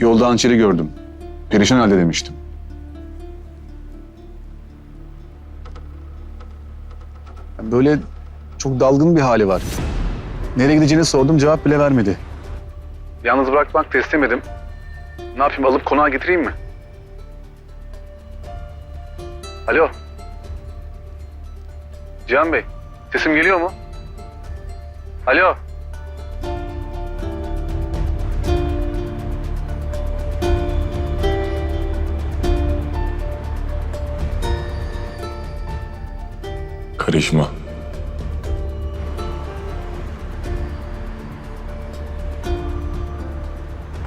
Yolda hançeri gördüm. Perişan halde demiştim. Böyle çok dalgın bir hali var. Nereye gideceğini sordum cevap bile vermedi. Yalnız bırakmak da istemedim. Ne yapayım alıp konağa getireyim mi? Alo. Cihan Bey, sesim geliyor mu? Alo.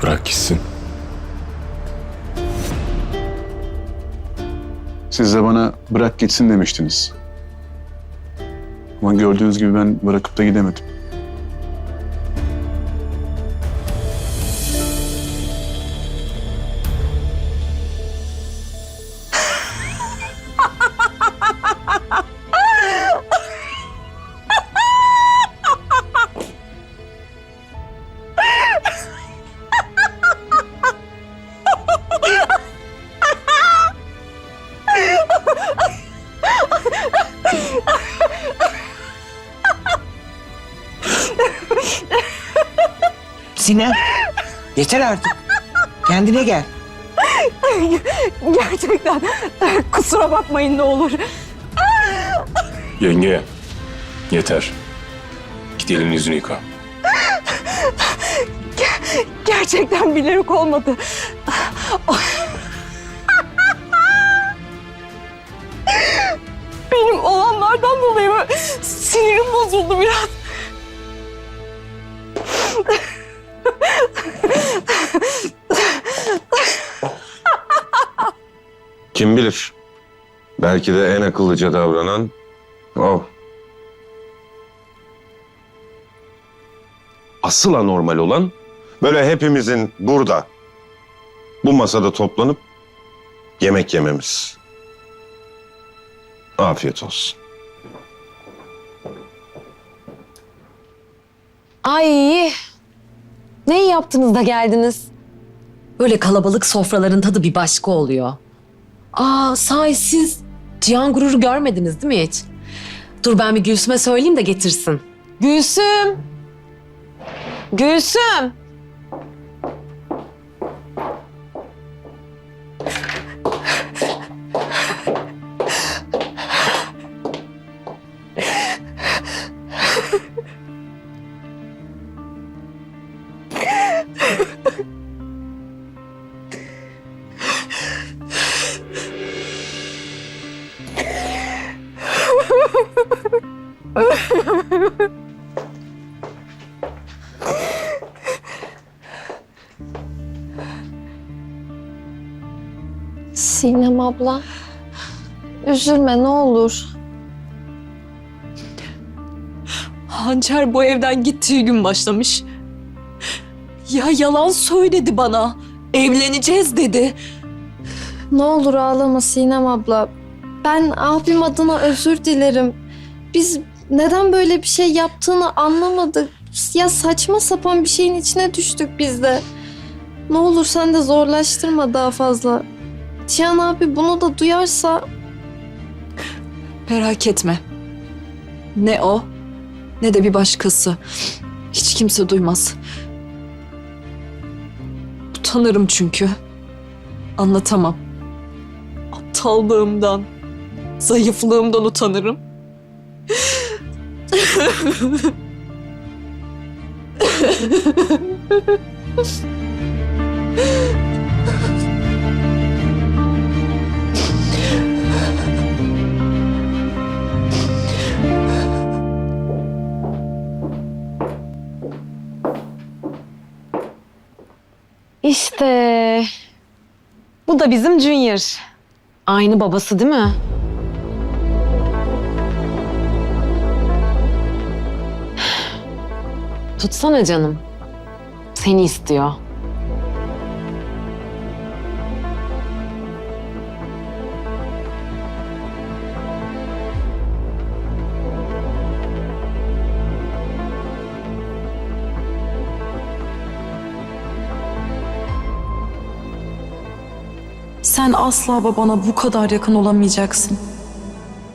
Bırak gitsin. Siz de bana bırak gitsin demiştiniz. Ama gördüğünüz gibi ben bırakıp da gidemedim. Sinem, yeter artık. Kendine gel. Gerçekten kusura bakmayın ne olur. Yenge. Yeter. Git elini yüzünü yıka. Gerçekten bilerek olmadı. Benim olanlardan dolayı sinirim bozuldu biraz. Kim bilir? Belki de en akıllıca davranan o. Asıl anormal olan böyle hepimizin burada bu masada toplanıp yemek yememiz. Afiyet olsun. Ay ne yaptınız da geldiniz. Böyle kalabalık sofraların tadı bir başka oluyor. Aa sahi siz Cihan Gurur'u görmediniz değil mi hiç? Dur ben bir Gülsüm'e söyleyeyim de getirsin. Gülsüm! Gülsüm! Sinem abla. Üzülme ne olur. Hançer bu evden gittiği gün başlamış. Ya yalan söyledi bana. Evleneceğiz dedi. Ne olur ağlama Sinem abla. Ben abim adına özür dilerim. Biz neden böyle bir şey yaptığını anlamadık. Ya saçma sapan bir şeyin içine düştük biz de. Ne olur sen de zorlaştırma daha fazla. Cihan abi bunu da duyarsa Merak etme. Ne o ne de bir başkası. Hiç kimse duymaz. Utanırım çünkü. Anlatamam. Aptallığımdan, zayıflığımdan utanırım. İşte bu da bizim Junior. Aynı babası değil mi? Tutsana canım. Seni istiyor. Sen asla babana bu kadar yakın olamayacaksın.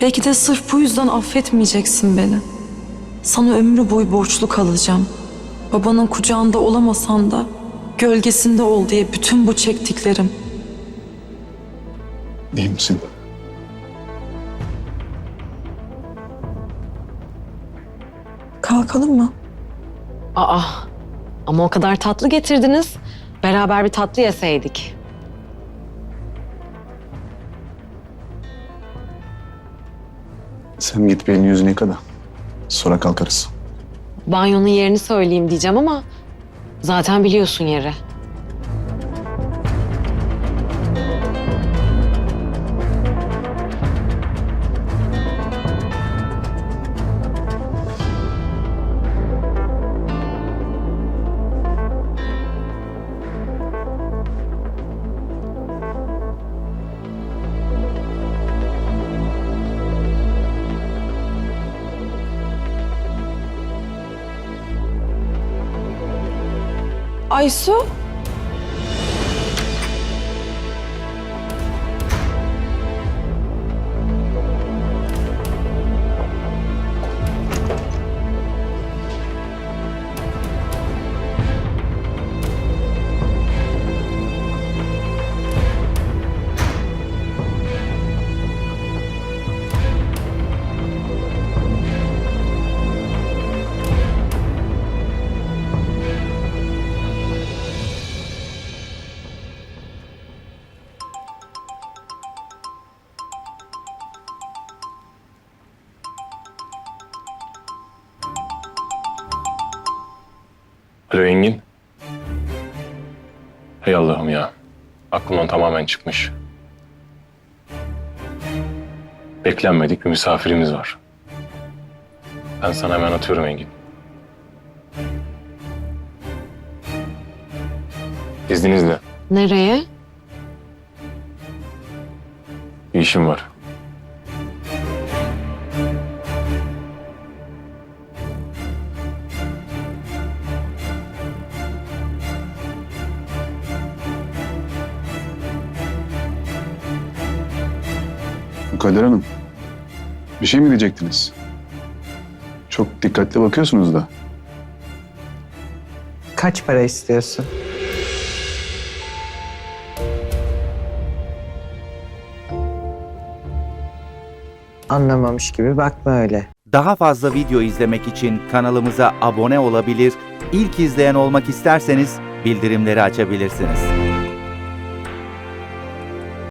Belki de sırf bu yüzden affetmeyeceksin beni. Sana ömrü boyu borçlu kalacağım. Babanın kucağında olamasan da gölgesinde ol diye bütün bu çektiklerim. İyi misin? Kalkalım mı? Aa ama o kadar tatlı getirdiniz. Beraber bir tatlı yeseydik. Sen git bir elini yüzünü yıka da. Sonra kalkarız. Banyonun yerini söyleyeyim diyeceğim ama zaten biliyorsun yeri. Aysu? Alo Engin. Hey Allah'ım ya. Aklımdan tamamen çıkmış. Beklenmedik bir misafirimiz var. Ben sana hemen atıyorum Engin. İzninizle. Nereye? Bir işim var. Mukadder Hanım. Bir şey mi diyecektiniz? Çok dikkatli bakıyorsunuz da. Kaç para istiyorsun? Anlamamış gibi bakma öyle. Daha fazla video izlemek için kanalımıza abone olabilir, ilk izleyen olmak isterseniz bildirimleri açabilirsiniz.